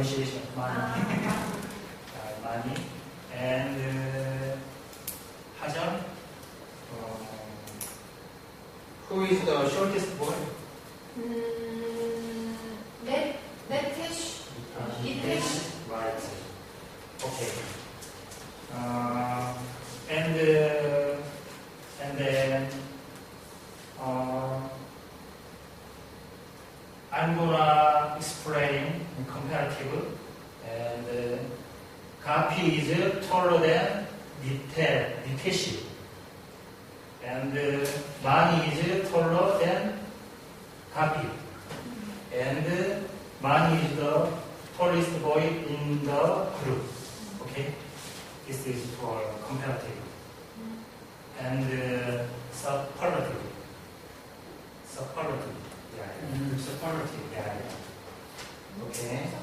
negotiation of money, ah. uh, money, and uh, Hajan, um, who is the shortest boy? Mm, that that is. Right. Okay. Uh, and uh, and then uh, I'm gonna. And uh, copy is taller than detach, detachable. And uh, money is taller than copy. And uh, money is the tallest boy in the group. Okay? This is for comparative. And uh, superlative. Superlative. Yeah. Mm -hmm. Superlative. Yeah. Okay.